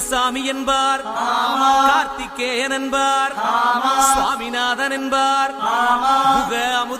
சுப்பிரமணிய சாமி என்பார் கார்த்திகேயன் என்பார். சுவாமிநாதன் என்பார். முக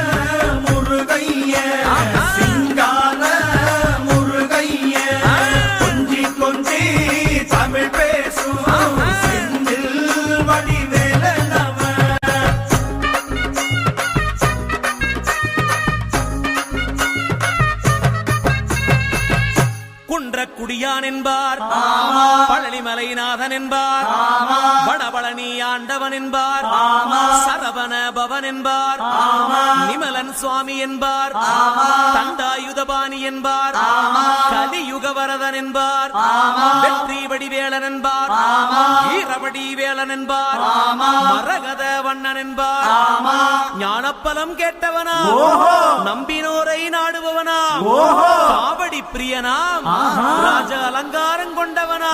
பழனிமலைநாதன் என்பார் வடபழனி ஆண்டவன் என்பார் சரவண பவன் என்பார் நிமலன் சுவாமி என்பார். தண்டாயுதபாணி என்பார். கலியுக வரதன் என்பார் வெற்றி வடிவேலன் என்பார் வீரவடி வேலன் என்பார் மரகத வண்ணன் என்பார் ஞானப்பலம் கேட்டவனா. நம்பினோரை நாடுபவனா. காவடி பிரியனாம் ராஜ அலங்காரம் கொண்டவனா.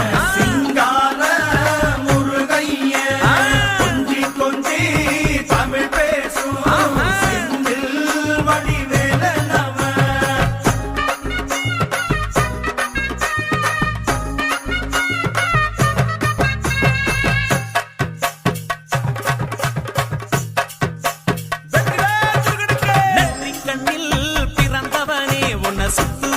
love you.